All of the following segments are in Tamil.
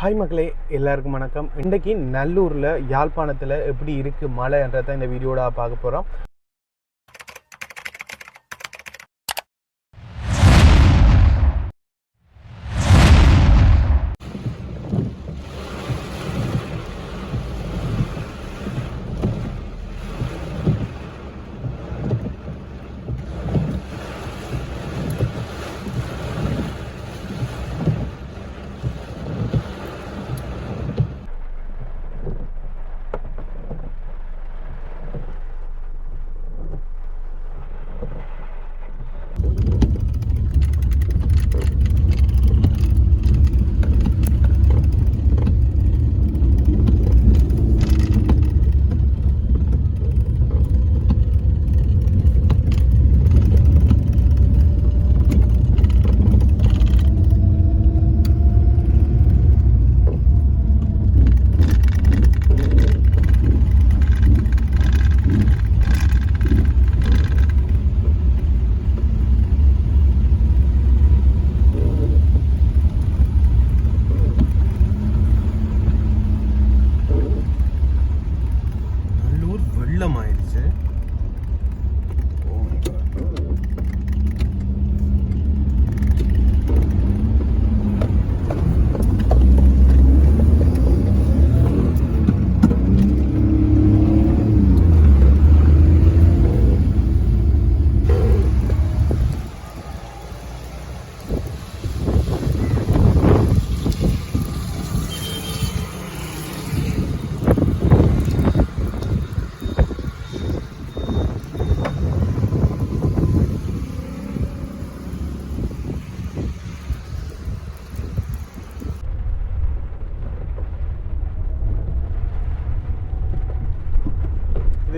ஹாய் மக்களே எல்லாருக்கும் வணக்கம். இன்றைக்கி நல்லூரில் யாழ்ப்பாணத்தில் எப்படி இருக்குது மழைன்றதை இந்த வீடியோட பார்க்க போகிறோம்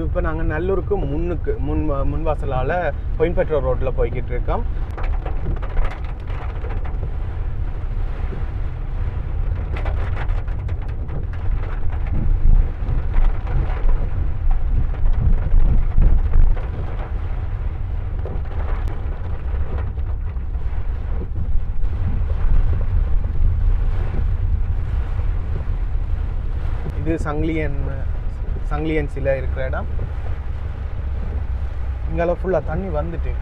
இப்போ நாங்கள் நல்லூருக்கு முன்னுக்கு முன் முன்வாசலால் பொயின்பெட்ரோ ரோட்டில் போய்கிட்டு இருக்கோம். இது சங்கிலியன் சங்கிலியன் சிலை இருக்கிற இடம். இங்கெல்லாம் ஃபுல்லாக தண்ணி வந்துட்டு.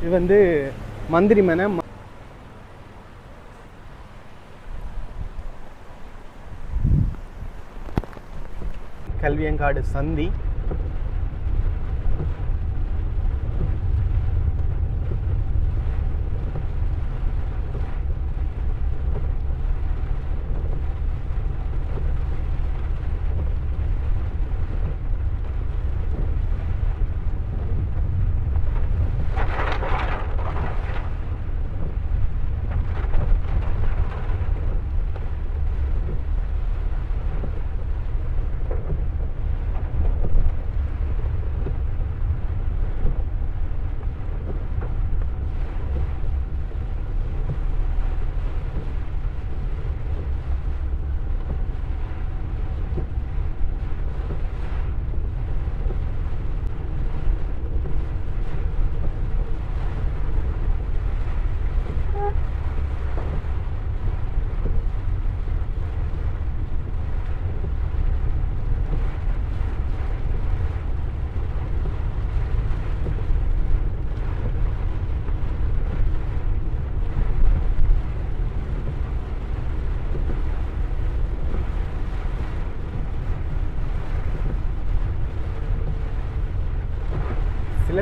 இது வந்து மந்திரி மனை கல்வியங்காடு சந்தி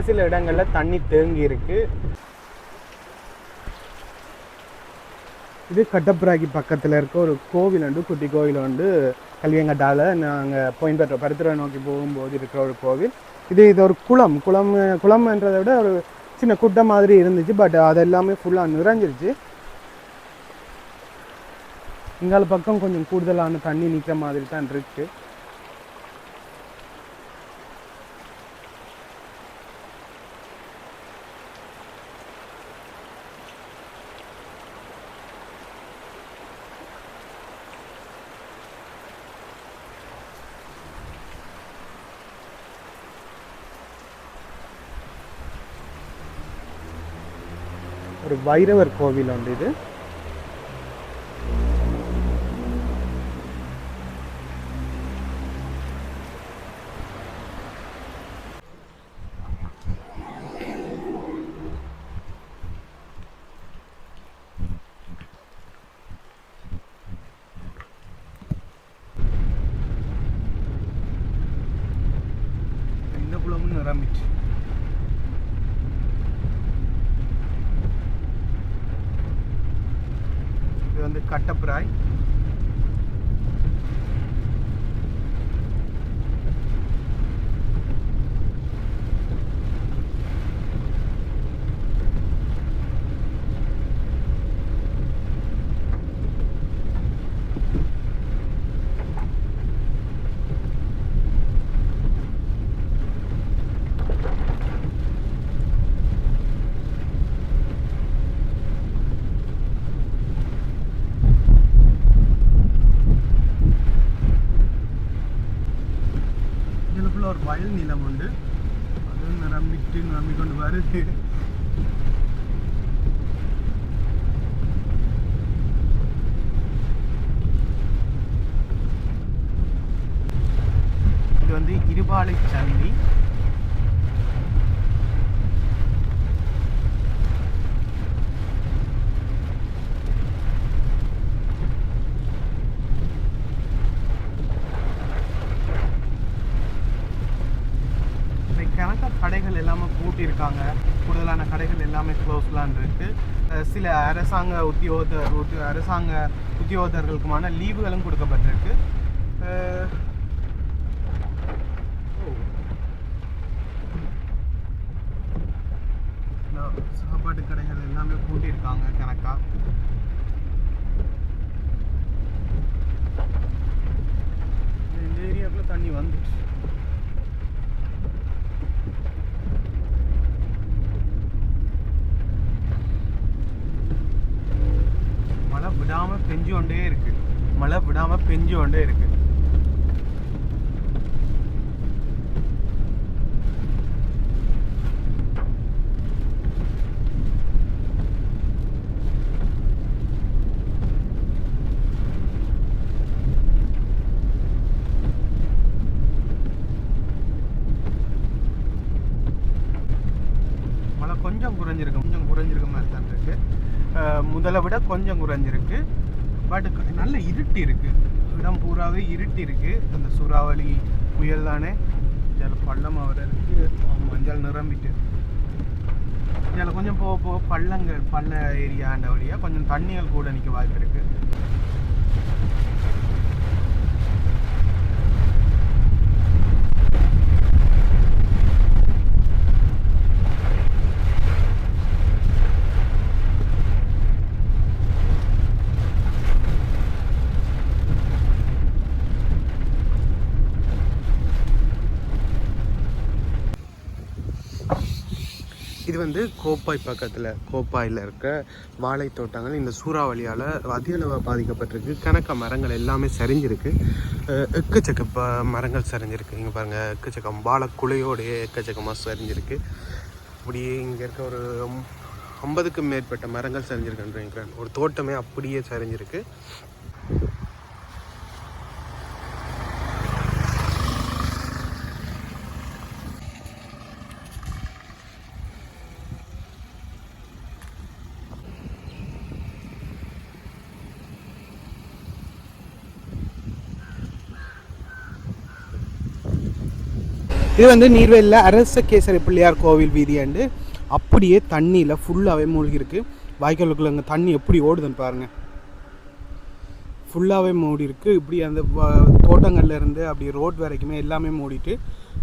சில சில தண்ணி தேங்கி இருக்கு. இது கட்டப்புராக்கி பக்கத்தில் இருக்க ஒரு கோவில் உண்டு குட்டி கோவில் உண்டு. கல்வியங்கட்டாவில் நாங்கள் பாயிண்ட் பெற்ற நோக்கி போகும்போது இருக்கிற ஒரு கோவில். இது இது ஒரு குளம். குளம் குளம்ன்றதை விட ஒரு சின்ன குட்டை மாதிரி இருந்துச்சு பட் அது எல்லாமே ஃபுல்லாக நிறைஞ்சிருச்சு. இங்கால பக்கம் கொஞ்சம் கூடுதலான தண்ணி நிற்கிற மாதிரி தான் இருக்குது ஒரு வைரவர் கோவில் வந்து இது. இது வந்து வயல் நிலம் உண்டு அது நிரம்பிட்டு நிரம்பிக்கொண்டு வருது இது வந்து இருபாலை சந்தி இன்னைக்கு கணக்கா கடைகள் எல்லாமே பூட்டியிருக்காங்க. கூடுதலான கடைகள் எல்லாமே க்ளோஸ்லான் இருக்கு. சில அரசாங்க உத்தியோக அரசாங்க உத்தியோகத்தர்களுக்குமான லீவுகளும் கொடுக்கப்பட்டிருக்கு. சாப்பாட்டு கடைகள் எல்லாமே பூட்டியிருக்காங்க கணக்கா? இந்த தண்ணி வந்துச்சு மழை விடாம பெஞ்சு கொண்டே இருக்கு. மழை விடாம பெஞ்சு கொண்டே இருக்கு. மழை கொஞ்சம் குறைஞ்சிருக்கு கொஞ்சம் குறைஞ்சிருக்க மாதிரி தான் இருக்கு. அஹ் முதலை விட கொஞ்சம் குறைஞ்சிருக்கு. பட் நல்ல இருட்டி இருக்குது இடம் பூராவே இருட்டி இருக்குது அந்த சூறாவளி புயல் தானே. இதில் பள்ளம் வர இருக்கு. மஞ்சள் நிரம்பிட்டு. இதில் கொஞ்சம் போக போக பள்ளங்கள் பள்ள ஏரியாண்ட வழியாக கொஞ்சம் தண்ணிகள் கூட நிற்க வாய்ப்பு இருக்குது இது வந்து கோப்பாய் பக்கத்தில் கோப்பாயில் இருக்க வாழை தோட்டங்கள் இந்த சூறாவளியால் அதிக பாதிக்கப்பட்டிருக்கு. கணக்க மரங்கள் எல்லாமே சரிஞ்சிருக்கு. எக்கச்சக்க ப மரங்கள் சரிஞ்சிருக்கு. இங்கே பாருங்கள் எக்கச்சக்கம் வாழைக்குலையோடைய எக்கச்சக்கமாக சரிஞ்சிருக்கு. அப்படியே இங்கே இருக்க ஒரு ஐம்பதுக்கும் மேற்பட்ட மரங்கள் சரிஞ்சிருக்குன்னு நினைக்கிறேன். ஒரு தோட்டமே அப்படியே சரிஞ்சிருக்கு. இது வந்து நீர்வேலியில் அரச கேசரி பிள்ளையார் கோவில் வீதி அண்டு அப்படியே தண்ணியில் ஃபுல்லாகவே மூழ்கி இருக்கு வாய்க்காலுக்குள்ள அங்கே தண்ணி எப்படி ஓடுதுன்னு பாருங்கள் ஃபுல்லாகவே மூடி இருக்குது இப்படி அந்த தோட்டங்கள்லேருந்து அப்படி ரோட் வரைக்குமே எல்லாமே மூடிட்டு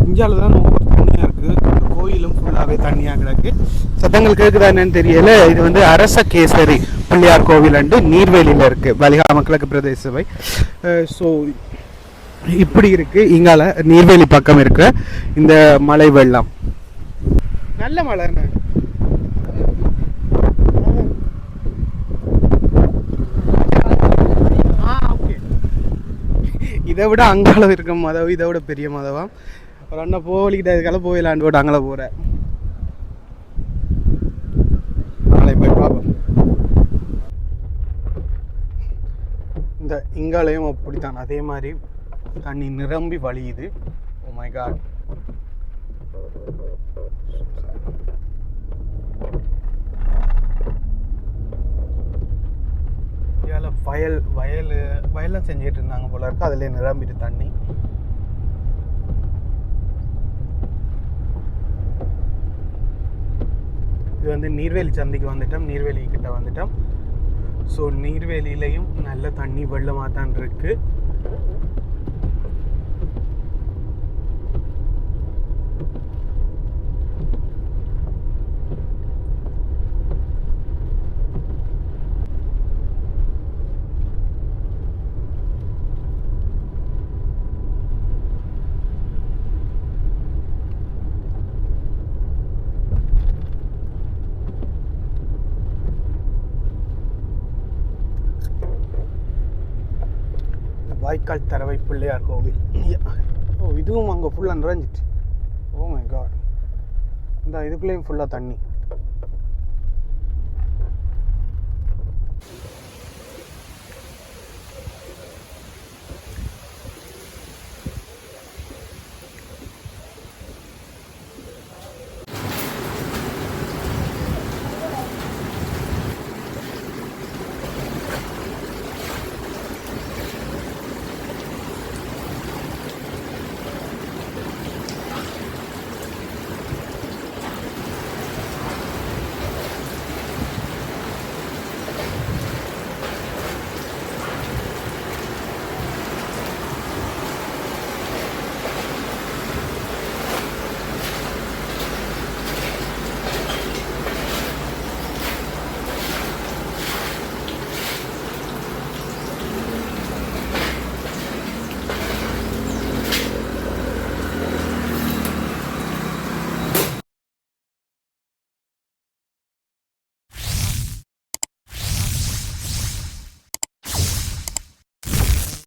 இஞ்சால தான் ஒவ்வொரு தண்ணியாக இருக்குது கோயிலும் ஃபுல்லாகவே தண்ணியாக கிடக்கு. சத்தங்கள் கேட்குதா என்னன்னு தெரியல. இது வந்து அரச கேசரி பிள்ளையார் கோவில் அண்டு நீர்வேலியில் இருக்குது பலிகா மக்களுக்கு பிரதேச சபை. ஸோ இப்படி இருக்கு. இங்கால நீர்வேலி பக்கம் இருக்க இந்த மலை வெள்ளம். நல்ல மலை இதை விட அங்கால இருக்க மதம் இதை விட பெரிய மதவம் ஒரு அண்ணன் போலிக்கிட்ட இதுக்கெல்லாம் போயிடலான்னு போட்டு அங்கே போகிறேன் வாங்களே போய் பார்ப்போம். இந்த இங்காலையும் அப்படித்தான். அதே மாதிரி தண்ணி நிரம்பி வழியுது. ஓ மை காட் வயல் வயல் வயலில் செஞ்சுட்டு இருந்தாங்க போல இருக்கு. அதுலேயே நிரம்பிட்டு தண்ணி. இது வந்து நீர்வேலி சந்தைக்கு வந்துட்டோம். நீர்வேலி கிட்ட வந்துட்டோம். ஸோ நீர்வேலியிலையும் நல்ல தண்ணி வெள்ளமாக தான் இருக்குது காரைக்கால் தரவை பிள்ளையார் கோவில். ஓ இதுவும் அங்கே ஃபுல்லாக நிறைஞ்சிட்டு. ஓ மை காட் இந்த இதுக்குள்ளேயும் ஃபுல்லாக தண்ணி.